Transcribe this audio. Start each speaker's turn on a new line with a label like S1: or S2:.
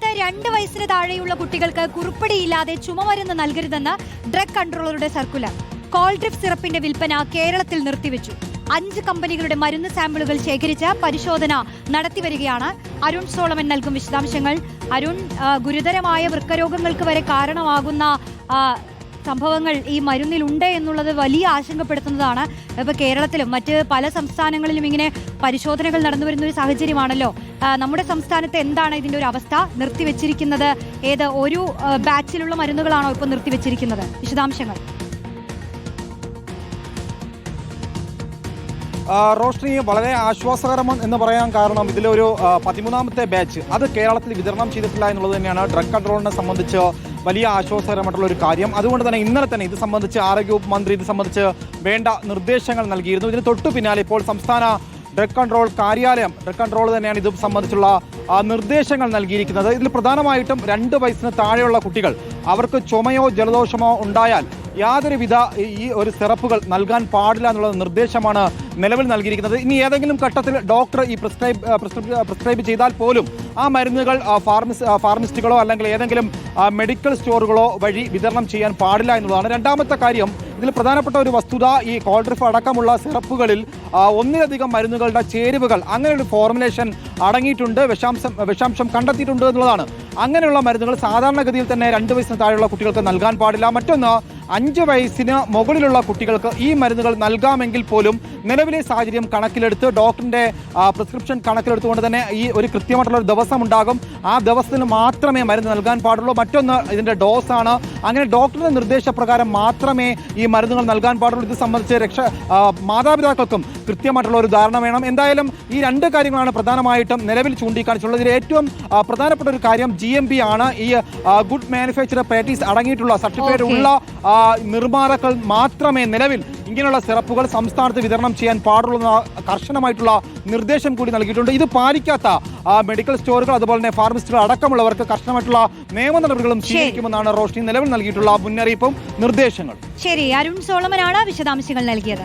S1: സംസ്ഥാനത്ത് രണ്ട് വയസ്സിന് താഴെയുള്ള കുട്ടികൾക്ക് കുറുപ്പടിയില്ലാതെ ചുമമരുന്ന് നൽകരുതെന്ന് ഡ്രഗ് കൺട്രോളറുടെ സർക്കുലർ. കോൾഡ്രിഫ് സിറപ്പിന്റെ വിൽപ്പന കേരളത്തിൽ നിർത്തിവെച്ചു. അഞ്ച് കമ്പനികളുടെ മരുന്ന് സാമ്പിളുകൾ ശേഖരിച്ച് പരിശോധന നടത്തിവരികയാണ്. അരുൺ സോളമൻ നൽകും വിശദാംശങ്ങൾ. അരുൺ ഗുരുതരമായ വൃക്കരോഗങ്ങൾക്ക് വരെ കാരണമാകുന്ന സംഭവങ്ങൾ ഈ മരുന്നിലുണ്ട് എന്നുള്ളത് വലിയ ആശങ്കപ്പെടുത്തുന്നതാണ്. ഇപ്പൊ കേരളത്തിലും മറ്റ് പല സംസ്ഥാനങ്ങളിലും ഇങ്ങനെ പരിശോധനകൾ നടന്നു വരുന്ന ഒരു സാഹചര്യമാണല്ലോ. നമ്മുടെ സംസ്ഥാനത്ത് എന്താണ് ഇതിന്റെ ഒരു അവസ്ഥ? നിർത്തിവെച്ചിരിക്കുന്നത് ഏത് ഒരു ബാച്ചിലുള്ള മരുന്നുകളാണോ ഇപ്പോൾ നിർത്തിവെച്ചിരിക്കുന്നത്? വിശദാംശങ്ങൾ.
S2: റോഷ്നി വളരെ ആശ്വാസകരം എന്ന് പറയാൻ കാരണം ഇതിലൊരു പതിമൂന്നാമത്തെ ബാച്ച്. അത് കേരളത്തിൽ വിതരണം ചെയ്തിട്ടില്ല എന്നുള്ളത് തന്നെയാണ്. ഡ്രഗ് കൺട്രോളിനെ സംബന്ധിച്ച് വലിയ ആശ്വാസകരമായിട്ടുള്ള ഒരു കാര്യം. അതുകൊണ്ട് തന്നെ ഇന്നലെ തന്നെ ഇത് സംബന്ധിച്ച് ആരോഗ്യവകുപ്പ് മന്ത്രി ഇത് സംബന്ധിച്ച് വേണ്ട നിർദ്ദേശങ്ങൾ നൽകിയിരുന്നു. ഇതിന് തൊട്ടു പിന്നാലെ ഇപ്പോൾ സംസ്ഥാന ഡ്രഗ് കൺട്രോൾ കാര്യാലയം ഡ്രഗ് കൺട്രോൾ തന്നെയാണ് ഇത് സംബന്ധിച്ചുള്ള നിർദ്ദേശങ്ങൾ നൽകിയിരിക്കുന്നത്. ഇതിൽ പ്രധാനമായിട്ടും രണ്ട് വയസ്സിന് താഴെയുള്ള കുട്ടികൾ അവർക്ക് ചുമയോ ജലദോഷമോ ഉണ്ടായാൽ യാതൊരുവിധ ഈ- ഒരു സിറപ്പുകൾ നൽകാൻ പാടില്ല എന്നുള്ള നിർദ്ദേശമാണ് നിലവിൽ നൽകിയിരിക്കുന്നത്. ഇനി ഏതെങ്കിലും ഘട്ടത്തിൽ ഡോക്ടർ ഈ പ്രിസ്ക്രൈബ് പ്രിസ്ക്രൈബ് ചെയ്താൽ പോലും ആ മരുന്നുകൾ ഫാർമസി ഫാർമസിസ്റ്റുകളോ അല്ലെങ്കിൽ ഏതെങ്കിലും മെഡിക്കൽ സ്റ്റോറുകളോ വഴി വിതരണം ചെയ്യാൻ പാടില്ല എന്നുള്ളതാണ്. രണ്ടാമത്തെ കാര്യം ഇതിൽ പ്രധാനപ്പെട്ട ഒരു വസ്തുത ഈ കോൾഡ്രിഫ് അടക്കമുള്ള സിറപ്പുകളിൽ ഒന്നിലധികം മരുന്നുകളുടെ ചേരുവകൾ അങ്ങനെ ഒരു ഫോർമുലേഷൻ അടങ്ങിയിട്ടുണ്ട് വിഷാംശം വിഷാംശം കണ്ടെത്തിയിട്ടുണ്ട് എന്നുള്ളതാണ്. അങ്ങനെയുള്ള മരുന്നുകൾ സാധാരണഗതിയിൽ തന്നെ രണ്ട് വയസ്സിന് താഴെയുള്ള കുട്ടികൾക്ക് നൽകാൻ പാടില്ല. മറ്റൊന്ന് അഞ്ച് വയസ്സിന് മുകളിലുള്ള കുട്ടികൾക്ക് ഈ മരുന്നുകൾ നൽകാമെങ്കിൽ പോലും നിലവിലെ സാഹചര്യം കണക്കിലെടുത്ത് ഡോക്ടറിന്റെ ആ, പ്രിസ്ക്രിപ്ഷൻ കണക്കിലെടുത്തുകൊണ്ട് തന്നെ ഈ ഒരു കൃത്യമായിട്ടുള്ള ഒരു ദിവസം ഉണ്ടാകും ആ ദിവസത്തിന് മാത്രമേ മരുന്ന് നൽകാൻ പാടുള്ളൂ. മറ്റൊന്ന് ഇതിന്റെ ഡോസാണ്. അങ്ങനെ ഡോക്ടറുടെ നിർദ്ദേശപ്രകാരം മാത്രമേ ഈ മരുന്നുകൾ നൽകാൻ പാടുള്ളൂ. ഇത് സംബന്ധിച്ച് രക്ഷ മാതാപിതാക്കൾക്കും കൃത്യമായിട്ടുള്ള ഒരു ധാരണ വേണം. എന്തായാലും ഈ രണ്ട് കാര്യങ്ങളാണ് പ്രധാനമായിട്ടും നിലവിൽ ചൂണ്ടിക്കാണിച്ചുള്ളത് ഇതിൽ ഏറ്റവും പ്രധാനപ്പെട്ട ഒരു കാര്യം ജി എം ബി ആണ്. ഈ ഗുഡ് മാനുഫാക്ചർ പ്രാക്ടീസ് അടങ്ങിയിട്ടുള്ള സർട്ടിഫിക്കറ്റ് ഉള്ള നിർമ്മാതാക്കൾ മാത്രമേ നിലവിൽ ഇങ്ങനെയുള്ള സിറപ്പുകൾ സംസ്ഥാനത്ത് വിതരണം ചെയ്യാൻ പാടുള്ള കർശനമായിട്ടുള്ള നിർദ്ദേശം കൂടി നൽകിയിട്ടുണ്ട്. ഇത് പാലിക്കാത്ത മെഡിക്കൽ സ്റ്റോറുകൾ അതുപോലെ തന്നെ ഫാർമസിസ്റ്റുകൾ അടക്കമുള്ളവർക്ക് കർശനമായിട്ടുള്ള നിയമ നടപടികളും. സ്വീകരിക്കുമെന്നാണ് റോഷ്നി നിലവിൽ നൽകിയിട്ടുള്ള മുന്നറിയിപ്പും നിർദ്ദേശങ്ങൾ
S1: ശരി അരുൺ സോളമനാണ് വിശദാംശങ്ങൾ നൽകിയത്.